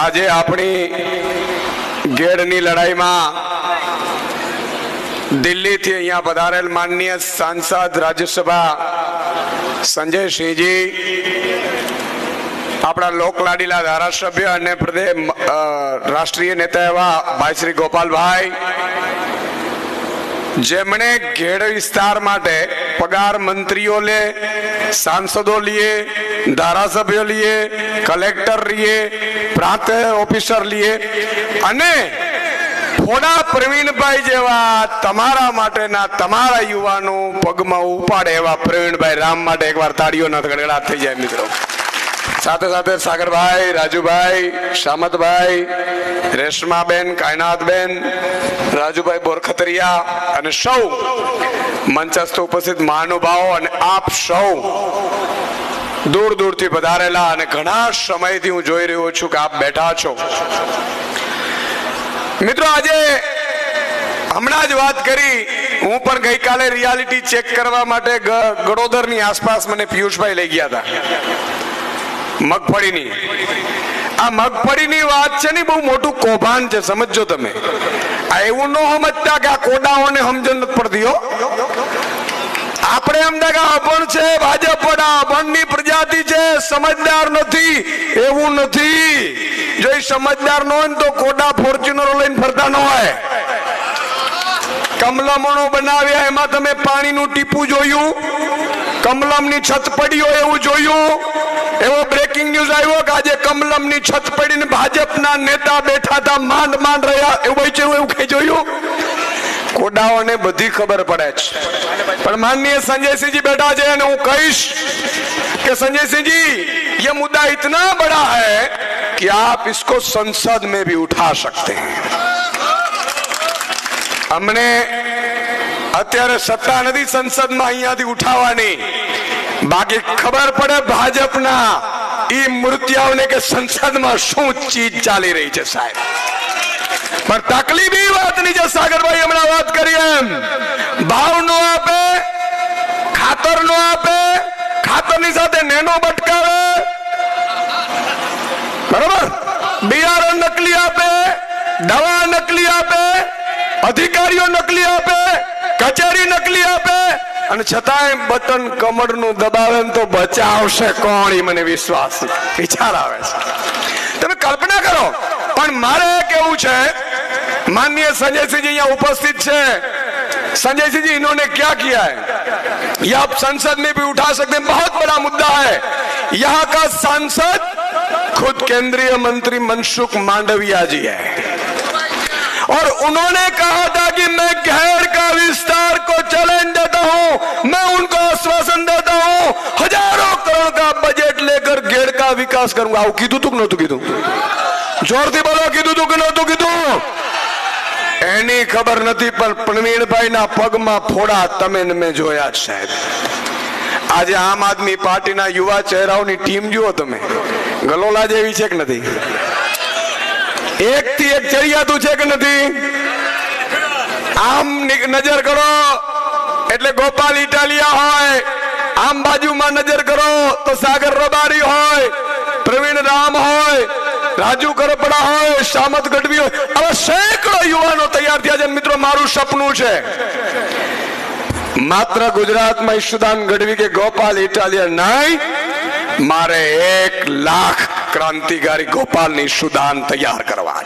આજે આપણી ગેડની લડાઈમાં દિલ્હીથી અહીંયા પધારેલ માનનીય સાંસદ રાજ્યસભા સંજય સિંહજી આપણા લોકલાડીલા ધારાસભ્ય અને પ્રદેશ રાષ્ટ્રીય નેતા એવા ભાઈ શ્રી ગોપાલભાઈ, જેમણે ઘેડ વિસ્તાર માટે પગાર મંત્રીઓ લે, સાંસદો લીએ ધારાસભ્યો લીએ કલેક્ટર લીએ પ્રાંત ઓફિસર લીએ અને થોડા પ્રવીણભાઈ જેવા તમારા માટેના તમારા યુવાનો પગમાં ઉપાડે એવા પ્રવીણભાઈ રામ માટે એકવાર તાળીઓના ગડગડાટ થઈ જાય મિત્રો. સાથે સાથે સાગરભાઈ, રાજુભાઈ શામતભાઈ રેશમાબેન કાયનાથબેન રાજુભાઈ બોરખતરિયા અને સૌ મંચસ્થ ઉપસ્થિત મહાનુભાવો અને આપ સૌ દૂર દૂરથી પધારેલા અને ઘણા સમયથી હું જોઈ રહ્યો છું કે આપ બેઠા છો. મિત્રો, આજે હમણાં જ વાત કરી. હું પણ ગઈકાલે રિયાલિટી ચેક કરવા માટે ગડોદરની આસપાસ મને પિયુષભાઈ લઈ ગયા હતા. મગફળીની. આ મગફળીની વાત છે ને, બહુ મોટું કૌભાંડ છે, સમજજો તમે. આ એવું ન સમજતા કે આ કોડાઓને સમજણ નથી પડતી આપણે એમ કે અભણ છે, ભાજપ વડા અભણની પ્રજાતિ છે, સમજદાર નથી, એવું નથી. જો સમજદાર ન હોય તો કોડા ફોર્ચ્યુનરો લઈને ફરતા ન હોય. કમલમણો બનાવ્યા, એમાં તમે પાણીનું ટીપું જોયું? કમલમની છત પડી હોય એવું જોયું? એવો બ્રેકિંગ ન્યૂઝ આવ્યો કે આજે કમલમની છત પડીને ભાજપના નેતા બેઠા હતા માંડ માંડ રહ્યા એવું એવું કઈ જોયું? કોડાઓને બધી ખબર પડે છે પણ માનનીય संजय બેઠા છે અને હું કહીશ કે संजय ये मुद्दा इतना बड़ा है कि आप इसको संसद में भी उठा सकते हैं हमने અત્યારે સત્તા નથી સંસદમાં અહીંયાથી ઉઠાવવાની બાકી ખબર પડે ભાજપના ઈ મૂર્તિયાઓને કે સંસદમાં શું ચીજ ચાલી રહી છે સાહેબ પણ તકલીફી વાતની જે સાગરભાઈ હમણાં વાત કરી એમ. ભાવ નો આપે ખાતર નો આપે, ખાતરની સાથે નેનો બટકાવે. બરોબર? બિયારણ નકલી આપે, દવા નકલી આપે, અધિકારીઓ નકલી આપે, કચેરી નકલી આપે. અને છતાંય બટન કમરનું દબાવે તો બચાવશે કોણ મને વિશ્વાસ. વિચાર આવે છે. તમે કલ્પના કરો. પણ મારે કેવું છે माननीय संजय सिंह जी यहाँ उपस्थित है संजय सिंह जी, इन्होंने क्या किया है? यह आप संसद में भी उठा सकते हैं। बहुत बड़ा मुद्दा है। यहाँ का सांसद खुद केंद्रीय मंत्री मनसुख मांडविया जी है। और उन्होंने कहा था कि मैं घर का विस्तार को चैलेंज देता हूँ। मैं उनको आश्वासन देता हूँ। हज़ारों करोड़ का बजट लेकर घेड़ का विकास करूँगा। आओ तुक नो तुकी ज़ोर से बोलो कि तुक नो तुकी એની ખબર નથી, પણ પ્રવીણભાઈના પગમાં ફોડા તમે મેં જોયા સાહેબ. આજે આમ આદમી પાર્ટીના યુવા ચહેરાઓની ટીમ જુઓ તમે. ગલોલા જેવી છે કે નથી? એક થી એક ચડિયાતું છે કે નથી? આમ નજર કરો. એટલે ગોપાલ ઇટાલિયા હોય, આમ બાજુમાં નજર કરો તો સાગર રબારી હોય, પ્રવીણ રામ હોય राजू करो पढ़ाओ शामत गढ़वी सैकड़ों युवा तैयार किया मित्रों मारू सपनू मात्र गुजरात में ईश्वदान गढ़वी के गोपाल इटालियन नहीं मारे एक लाख क्रांतिकारी गोपाल ने ईश्वदान तैयार करवा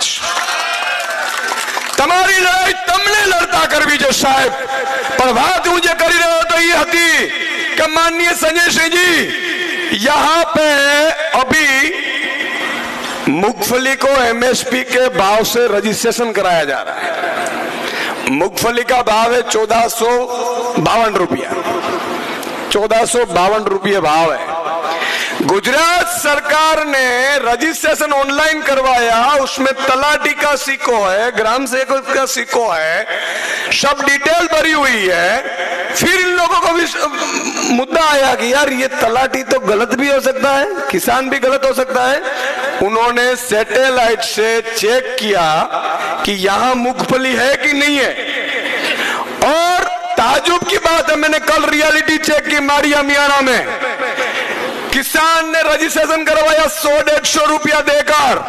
तुम्हारी लड़ाई तुमने लड़ता करवी जो साहेब पर बात मुझे करी रहे तो ये हती माननीय संजय सिंह जी यहाँ पे अभी मूंगफली को एमएसपी के भाव से रजिस्ट्रेशन कराया जा रहा है। मूंगफली का भाव है चौदह सौ बावन रुपया। चौदह सौ बावन रुपये भाव है। गुजरात सरकार ने रजिस्ट्रेशन ऑनलाइन करवाया, उसमें तलाटी का सिक्को है, ग्राम सेवक का सिक्को है, सब डिटेल भरी हुई है। फिर इन लोगों को भी मुद्दा आया कि यार ये तलाटी तो गलत भी हो सकता है, किसान भी गलत हो सकता है। उन्होंने सैटेलाइट से चेक किया कि यहाँ मूंगफली है कि नहीं है। और ताजुब की बात है, मैंने कल रियलिटी चेक की मारिया मियाना में। किसान ने रजिस्ट्रेशन करवाया सौ डेढ़ सौ रुपया देकर।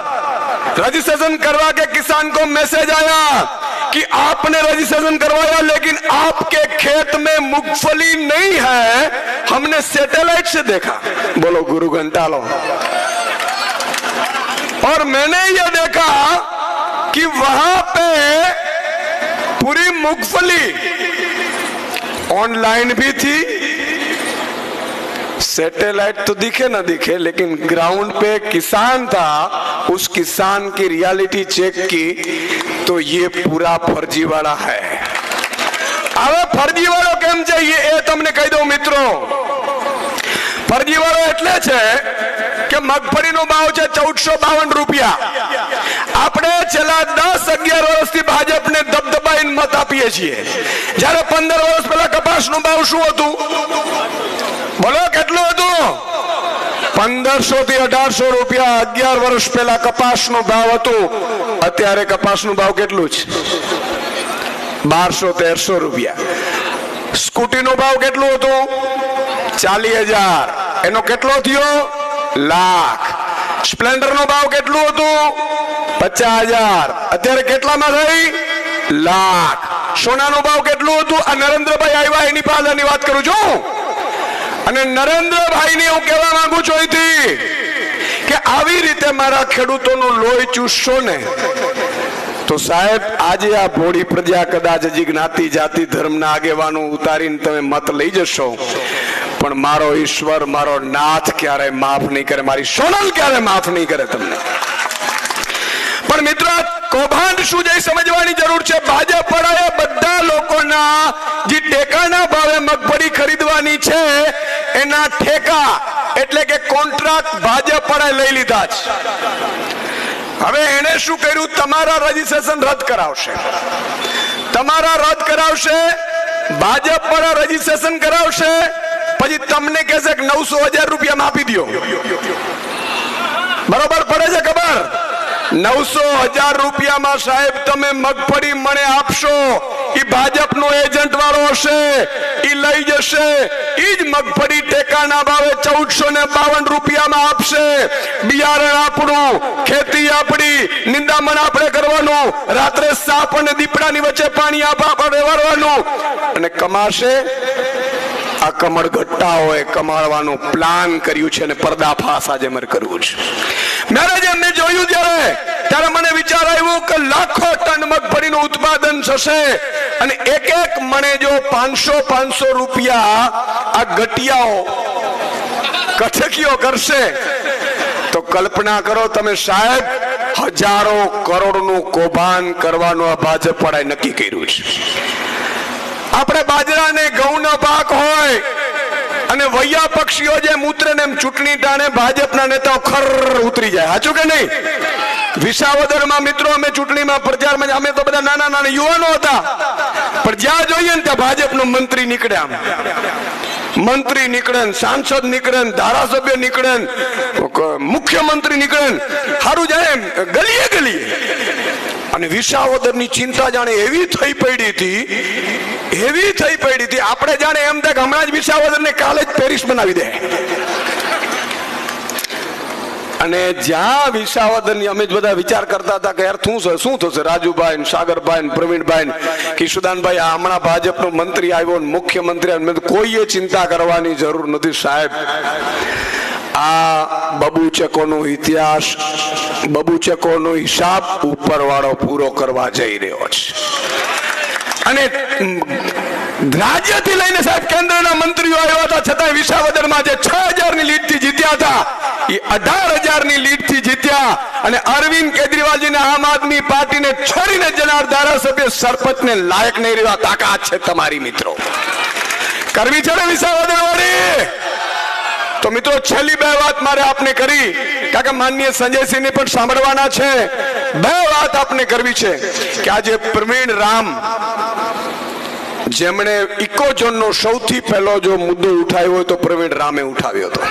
रजिस्ट्रेशन करवा के किसान को मैसेज आया कि आपने रजिस्ट्रेशन करवाया, लेकिन आपके खेत में मूंगफली नहीं है। हमने सैटेलाइट से देखा। बोलो, गुरु घंटालो और मैंने यह देखा कि वहां पे पूरी मूंगफली ऑनलाइन भी थी सैटेलाइट तो दिखे ना दिखे लेकिन ग्राउंड पे किसान था उस किसान की रियलिटी चेक की तो ये पूरा फर्जीवाड़ा है હવે ફરજીવાળો કેમ છે એ એ તમને કહી દઉં મિત્રો ફરજીવાળો એટલે છે કે મગફળીનો ભાવ છે ચૌદસો બાવન રૂપિયા. આપણે છેલ્લા દસ અગિયાર વર્ષથી ભાજપને દબદબાઈને મત આપીએ છીએ. જ્યારે પંદર વર્ષ પહેલા કપાસનો ભાવ શું હતું? બોલો, કેટલું હતું? પંદરસો થી અઢારસો રૂપિયા અગિયાર વર્ષ પહેલા કપાસનો ભાવ હતો. અત્યારે કપાસનો ભાવ કેટલું છે? બારસો તેરસો રૂપિયા. સ્કૂટીનો ભાવ કેટલું હતું? ચાલીસ હજાર. એનો કેટલો થયો? લાખ. સ્પ્લેન્ડર નો ભાવ કેટલું હતું? પચાસ હજાર. અત્યારે કેટલામાં થઈ? લાખ. સોનાનો ભાવ કેટલું હતું? આ નરેન્દ્રભાઈ આવ્યા, એની પાછળની વાત કરું છું. અને નરેન્દ્રભાઈ ને હું કહેવા માંગુ છું અહીંથી કે આવી રીતે મારા ખેડૂતોનું લોહી ચૂસશો ને, તો સાહેબ, આજે આ ભોળી પ્રજા કદાચ હજી જ્ઞાતિ જાતિ ધર્મના આગેવાનો ઉતારીને તમે મત લઈ જશો. પણ મારો ઈશ્વર, મારો નાથ ક્યારે માફ નહીં કરે, મારી સોનલ ક્યારે માફ નહીં કરે તમને? પણ મિત્રો કૌભાંડ શું છે સમજવાની જરૂર છે. ભાજપ વાળાએ બધા લોકોના જે ટેકાના ભાવે મગફળી ખરીદવાની છે, એના ઠેકા એટલે કે કોન્ટ્રાક્ટ ભાજપ વાળાએ લઈ લીધા છે. હવે એને શું કર્યું? તમારા રજીસ્ટ્રેશન રદ કરાવશે. તમારા રદ કરાવશે ભાજપ વાળા રજીસ્ટ્રેશન કરાવશે પછી તમને કહેશે કે નવસો હજાર રૂપિયામાં આપી દો બરોબર પડે છે ખબર? નવસો હજાર રૂપિયામાં સાહેબ તમે મગફળી મને આપશો. ઈ ભાજપનો એજન્ટ વાળો હશે એ લઈ જશે. એ જ મગફળી ટેકાના ભાવે ચૌદસો ને બાવન રૂપિયામાં આપશે. બિયારણ આપણું, ખેતી આપણી, નિંદામણ આપણે કરવાનું. રાત્રે સાપ અને દીપડાની વચ્ચે પાણી આપવા રહેવાનું અને કમાશે? આ કમળ ઘટ્ટાઓએ કમાળવાનું પ્લાન કર્યું છે અને પર્દાફાશ આજે મારે કરવું છે. મેરે જેમ જોયું જ્યારે, ત્યારે મને વિચાર આવ્યો કે લાખો ટન મગફળીનું ઉત્પાદન થશે અને એક એક મણે જો પાંચસો પાંચસો રૂપિયા આ ગટિયાઓ કથકીઓ કરશે, તો કલ્પના કરો તમે સાહેબ, હજારો કરોડનું કૌભાંડ કરવાનું આ ભાજપ વાળાએ નક્કી કર્યું છે. આપણે બાજરા ને ઘઉંનો પાક હોય અને વૈયા પક્ષીઓ જે મૂત્ર ને ચૂંટણી ટાણે ભાજપના નેતાઓ ખર ઉતરી જાય. સાચું કે નહીં? વિસાવદરમાં મિત્રો અમે ચૂંટણીમાં પ્રચારમાં અમે તો બધા નાના નાના યુવાનો હતા. પણ જ્યાં જોઈએ ને ત્યાં ભાજપનો મંત્રી નીકળે આમ. મંત્રી નીકળે સાંસદ નીકળે ધારાસભ્ય નીકળે મુખ્યમંત્રી નીકળે. હારું જાય ગલીએ ગલીએ. અને વિસાવદરની ચિંતા જાણે એવી થઈ પડી હતી એવી થઈ પડી હતી, આપણે જાણે એમ થાય હમણાં જ વિસાવદરને કાલે જ પેરિસ બનાવી દે. અને જ્યાં વિસાવદરની અમે જ બધા વિચાર કરતા હતા કે યાર શું છે શું થશે? રાજુભાઈ સાગરભાઈ પ્રવીણભાઈ કિશુદાનભાઈ હમણાં ભાજપનો મંત્રી આવ્યો મુખ્યમંત્રી આવ્યો કોઈએ ચિંતા કરવાની જરૂર નથી સાહેબ. આ બબુચકોનો ઇતિહાસ, બબુચકોનો હિસાબ ઉપરવાળો પૂરો કરવા જઈ રહ્યો છે. અને રાજ્યથી લઈને સાહેબ કેન્દ્રના મંત્રીઓ આવ્યા હતા. છતાં વિસાવદરમાં જે છ હજારની લીડથી જીત્યા હતા, એ અઢાર હજારની લીડથી જીત્યા અને અરવિંદ કેજરીવાલજીને આમ આદમી પાર્ટીને છોડીને જનાર ધારાસભ્ય સરપંચને લાયક નહીં રહ્યા તાકાત છે તમારી મિત્રો. કરવી છે ને વિસાવદર વાળી તો મિત્રો, છેલ્લી બે વાત મારે આપને કરી, કારણ કે માનનીય સંજયસિંહને પણ સાંભળવાના છે. બે વાત આપને કરવી છે કે આજે પ્રવીણ રામ જેમણે ઇકોઝોનનો સૌથી પહેલો જો મુદ્દો ઉઠાવ્યો હોય તો પ્રવીણ રામે ઉઠાવ્યો હતો.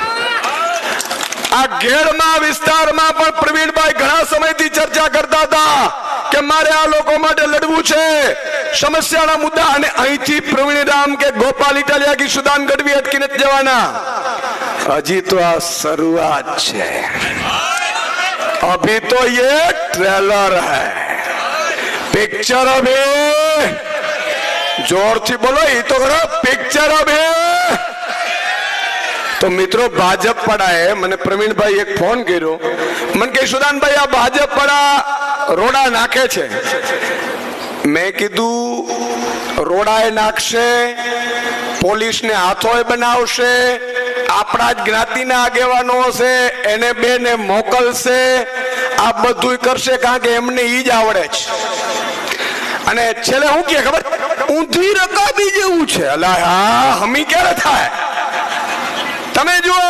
આ ગેડના વિસ્તારમાં પણ પ્રવીણભાઈ ઘણા સમયથી ચર્ચા કરતા હતા કે મારે આ લોકો માટે લડવું છે, સમસ્યાના મુદ્દા. અને અહીંથી પ્રવીણ રામ કે ગોપાલ ઇટાલિયા કે સુદાન ગઢવી અટકી જવાના. હજી તો આ શરૂઆત છે. અભી તો યે ટ્રેલર હૈ. પિક્ચર અભી જોરથી બોલો એ તો ખરો પિક્ચર અભી તો મિત્રો ભાજપ પડાએ મને પ્રવીણભાઈ એક ફોન કર્યો. મને કે સુદાનભાઈ, આ ભાજપ પડા રોડા નાખે છે. મેં કીધું, રોડાએ નાખશે, પોલીસને હાથોય બનાવશે, આપણા જ જ્ઞાતિના આગેવાનો હશે, એને બેને મોકલશે, આ બધું કરશે, કારણ કે એમને ઈ જ આવડે છે. અને છેલ્લે હું કે ખબર? ઊંધી રકાબી જેવું છે. અલા, હા, હમી ક્યારે થાય? તમે જુઓ,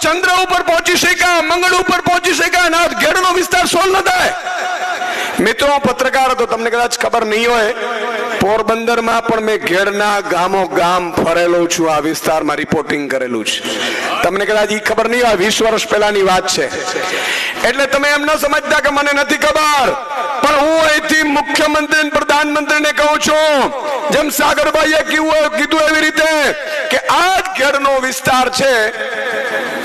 ચંદ્ર ઉપર પહોંચી શક્યા, મંગળ ઉપર પહોંચી શક્યા ના ઘેડનો વિસ્તાર સોલ ન થાય. મિત્રો પત્રકાર હતો, તમને કદાચ ખબર નહીં હોય. પોરબંદરમાં પણ મેં ઘેડના ગામો ગામ ફરેલો છું, આ વિસ્તારમાં રિપોર્ટિંગ કરેલું છે. તમને કદાચ એ ખબર નહીં હોય, વીસ વર્ષ પહેલાની વાત છે. એટલે તમે એમ ન સમજતા કે મને નથી ખબર. પણ હું અહીંથી મુખ્યમંત્રી પ્રધાનમંત્રી પ્રધાનમંત્રીને કહું છું, જેમ સાગરભાઈએ કીધું કીધું એવી રીતે કે આ જ ઘેડનો વિસ્તાર છે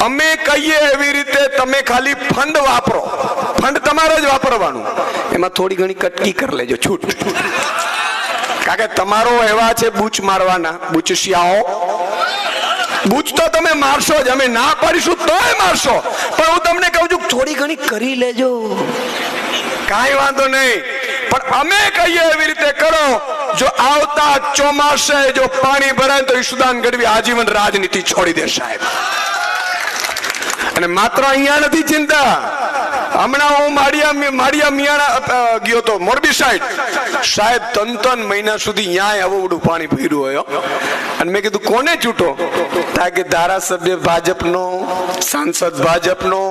અમે કહીએ એવી રીતે તમે ખાલી ફંડ વાપરો. ફંડ તમારે જ વાપરવાનું. એમાં થોડી ઘણી કટકી કરી લેજો, છૂટ. કારણ કે તમારો એવા છે બૂચ મારવાના, બૂચશિયાઓ. બૂચ તો તમે મારશો જ, અમે ના પાડીશું તોય મારશો. પણ હું તમને કહું છું, થોડી ઘણી કરી લેજો. કાંઈ વાંધો નહીં. પણ અમે કહીએ એવી રીતે કરો, જો આવતા ચોમાસે જો પાણી ભરાય તો ઈશુદાન ગઢવી આજીવન રાજનીતિ છોડી દે સાહેબ. અને માત્ર અહીંયા નથી ચિંતા. હમણાં હું માળિયા માળિયા મિયાણા ગયો તો મોરબી સાઈડ. સાહેબ, ત્રણ ત્રણ મહિના સુધી ન્યાય આવડું પાણી ભર્યું હોય અને મેં કીધું, કોને ચૂંટો? તા કે ધારાસભ્ય ભાજપનો, સાંસદ ભાજપનો,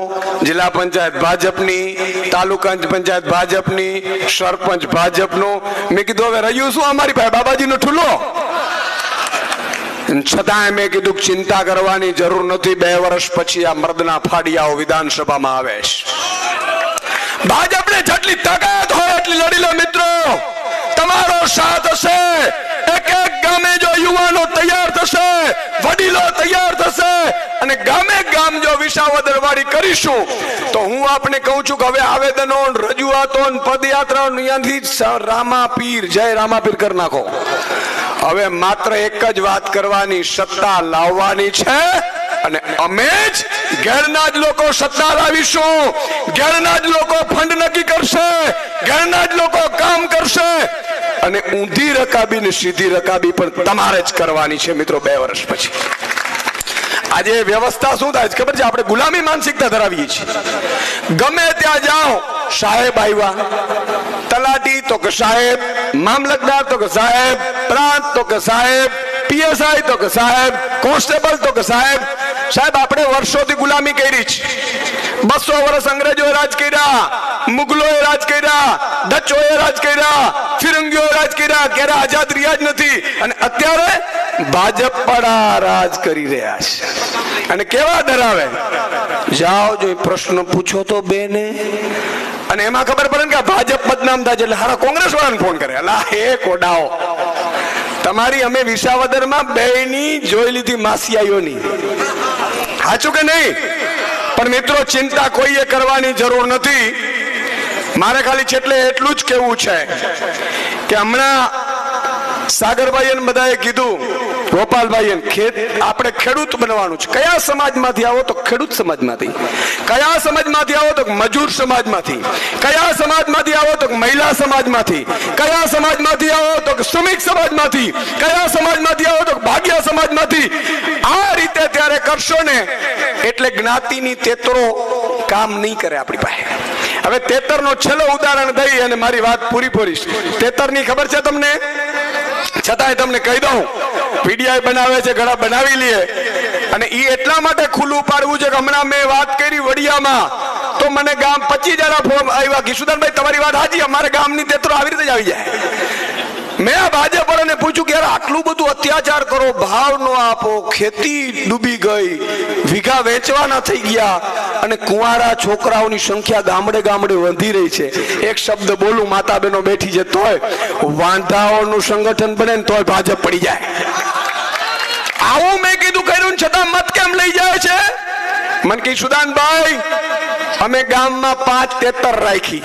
જિલ્લા પંચાયત ભાજપની, તાલુકા પંચાયત ભાજપની, સરપંચ ભાજપનો. મેં કીધું, હવે રહ્યું શું અમારી પાસે? બાબાજીનો ઠુલો. છતાંય મેં કીધું ચિંતા કરવાની જરૂર નથી. બે વર્ષ પછી આ મર્દના ફાડિયાઓ વિધાનસભામાં આવે છે. ભાજપને જેટલી તાકાત હોય એટલી લડી લો મિત્રો. તમારો સાથ હશે એક એક ગામે જો યુવાનો તૈયાર થશે વડીલો તૈયાર થશે અને ગામે ગામ જો વિસાવદરવાળી કરીશું, તો હું આપને કહું છું કે હવે આવેદનો, રજૂઆતો ને પદયાત્રાઓ અહીંયાથી રામાપીર, જય રામાપીર કરી નાખો. હવે માત્ર એક જ વાત કરવાની, સત્તા લાવવાની છે અને અમે જ ઘેરના જ લોકો સત્તા લાવીશું. ઘેરના જ લોકો ફંડ નક્કી કરશે. ઘેરના જ લોકો કામ કરશે. ઊંધી રકાબી ને સીધી રકાબી પણ તમારે જ કરવાની છે મિત્રો બે વર્ષ પછી. આજે વ્યવસ્થા શું થાય છે? ખબર છે? આપણે ગુલામી માનસિકતા ધરાવીએ છીએ. ગમે ત્યાં જાઓ, સાહેબ આવ્યા. તલાટી તો કે સાહેબ, મામલતદાર તો કે સાહેબ, પ્રાંત તો કે સાહેબ પીએસઆઈ તો કે સાહેબ, કોન્સ્ટેબલ તો કે સાહેબ. સાહેબ, આપણે વર્ષોથી ગુલામી કરી છે. બસો વર્ષ અંગ્રેજોએ રાજ કર્યા, મુગલોએ રાજ કર્યા, ડચોએ રાજ કર્યા, ફિરંગીઓએ રાજ કર્યા, ક્યારે આઝાદ રહ્યા જ નથી. અને અત્યારે ભાજપ પડા રાજ કરી રહ્યા છે. અને કેવા ડરાવે? જાઓ જો પ્રશ્ન પૂછો તો બેને. અને એમાં ખબર પડે ને કે ભાજપ બદનામ થાય છે એટલે હારા કોંગ્રેસ વાળાને ફોન કરે. અલા, હે કોડાઓ. તમારી અમે વિસાવદરમાં બેની જોઈ લીધી માસિયાઈઓની સાચું કે નહીં? પણ મિત્રો, ચિંતા કોઈએ કરવાની જરૂર નથી. મારે ખાલી છેટલે એટલું જ કેવું છે કે હમણાં સાગરભાઈ બધાએ કીધું ગોપાલભાઈ ખેત આપણે ખેડૂત બનવાનું છે. કયા સમાજમાંથી આવો તો ખેડૂત સમાજમાંથી. કયા સમાજમાંથી આવો તો મજૂર સમાજમાંથી. કયા સમાજમાંથી આવો તો મહિલા સમાજમાંથી. કયા સમાજમાંથી આવો તો શ્રમિક સમાજમાંથી. કયા સમાજમાંથી આવો તો ભાગ્ય સમાજમાંથી. આ રીતે ત્યારે કરશો ને, એટલે જ્ઞાતિની તેતરો કામ નહીં કરે આપણી પાસે. હવે તેતર નો છેલ્લો ઉદાહરણ દઈ અને મારી વાત પૂરી પૂરીશ તેતરની ખબર છે તમને? છતાંય તમને કહી દઉં, પીડીઆઈ બનાવે છે, ઘણા બનાવી લે. અને એ એટલા માટે ખુલ્લું પાડવું છે કે હમણાં મેં વાત કરી વડિયામાં, તો મને ગામ પચીસ હજાર ફોર્મ આવ્યા. કિશુદાનભાઈ તમારી વાત હાજી અમારે ગામની તેતરો આવી રીતે જ આવી જાય. મેં આ ભાજપ વાળાને પૂછ્યું કે યાર, આટલું બધું અત્યાચાર કરો ભાવ નો આપો, ખેતી ડૂબી ગઈ, વીઘા વેચવાના થઈ ગયા. અને કુંવારા છોકરાઓની સંખ્યા ગામડે ગામડે વધી રહી છે. એક શબ્દ બોલું માતા બહેનો બેઠી છે, તોય વાંધાઓનું સંગઠન બને ને તોય ભાજપ પડી જાય. આવું મેં કીધું કર્યું ને છતાં મત કેમ લઈ જાય છે? મન કી, સુદાનભાઈ, અમે ગામમાં પાંચ તેતર રાખી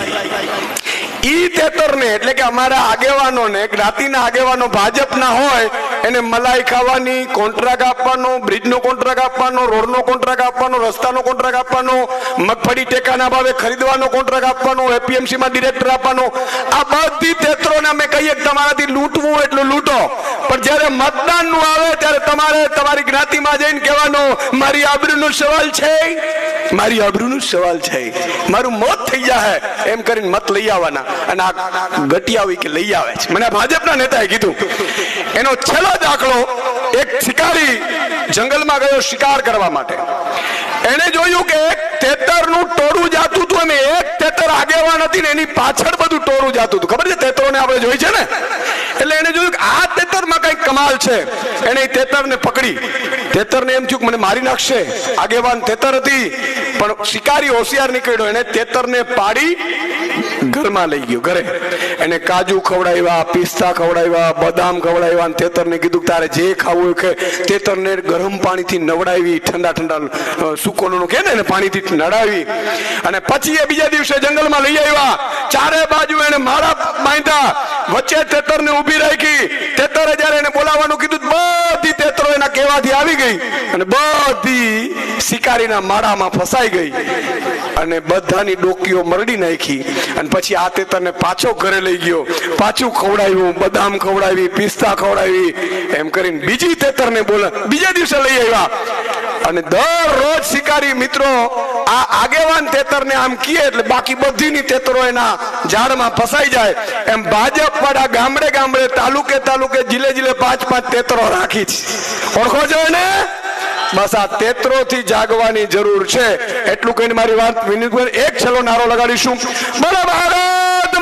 ઈ તેતર ને એટલે કે અમારા આગેવાનો ને જ્ઞાતિના આગેવાનો ભાજપના હોય એને મલાઈ ખાવાની કોન્ટ્રાક્ટ આપવાનો બ્રિજનો કોન્ટ્રાક્ટ આપવાનો રોડનો કોન્ટ્રાક્ટ આપવાનો, રસ્તાનો કોન્ટ્રાક્ટ આપવાનો, મગફળી ટેકાના ભાવે ખરીદવાનો કોન્ટ્રાક્ટ આપવાનો એપીએમસી માં ડિરેક્ટર આપવાનો. આ બધી તેતરોને અમે કહીએ તમારાથી લૂંટવું એટલું લૂંટો. પણ જ્યારે મતદાનનું આવે ત્યારે તમારે તમારી જ્ઞાતિમાં જઈને કહેવાનું, મારી આબરૂનો સવાલ છે. મારી આબરૂનો સવાલ છે. મારું મોત થઈ જાય એમ કરીને મત લઈ આવવાના. અને આ ગટિયાવી કે લઈ આવે છે. મને ભાજપના નેતાએ કીધું. એનો છેલ્લો દાખલો એક શિકારી જંગલમાં ગયો શિકાર કરવા માટે. એને જોયું કે એક તેતરનું ટોળું જાતું હતું. અને એક તેતર આગેવાન હતી ને એની પાછળ બધું ટોળું જાતું હતું. ખબર છે? તેતરોને આપણે જોઈ છે ને? એટલે એને જોયું કે આ તેતરમાં કંઈક કમાલ છે. એને તેતર તેતરને પકડી. તેતરને એમ થયું કે મને મારી નાખશે. આગેવાન તેતર હતી, પણ શિકારી હોશિયાર નીકળ્યો. એને તેતરને પાડી, ઘરમાં લઈ ગયો, ઘરે. એને કાજુ ખવડાવ્યા, પિસ્તા ખવડાવ્યા, બદામ ખવડાવ્યા અને તેતરને કીધું તારે જે ખાવું કે તેતરને ગરમ પાણીથી નવડાવી, ઠંડા ઠંડા સુકોનું કે ને પાણીથી નડાવી. અને પછી એ બીજા દિવસે જંગલમાં લઈ આવ્યા. ચારે બાજુ એને માળા બાંધ્યા. વચ્ચે તેતરને ઊભી રાખી તેતરે જયારે એને બોલાવવાનું કીધું. બધી તેતરો એના કહેવાથી આવી ગઈ અને બધી શિકારીના માળામાં ફસાઈ ગઈ. અને બધાની ડોકીઓ મરડી નાખી. અને પછી આ તેતરને પાછો ઘરે લઈ ગયો. પાછું ખવડાવ્યું, બદામ ખવડાવી, પિસ્તા ખવડાવી. એમ કરીને બીજી તેતરને બોલા, બીજા દિવસે લઈ આવ્યા. અને દરરોજ શિકારી મિત્રો, આ આગેવાન તેતરને આમ કીએ એટલે બાકી બધીની તેતરો એના ઝાડમાં ફસાઈ જાય. એમ ભાજપ વાળા ગામડે ગામડે, તાલુકે તાલુકે, જિલ્લે જિલ્લે પાંચ પાંચ તેતરો રાખી છે. ઓળખો છો ને બસ આ તેતરો થી જાગવાની જરૂર છે. એટલું કહીને મારી વાત વિનીતભાઈ, એક છેલ્લો નારો લગાડીશું. બોલો ભારત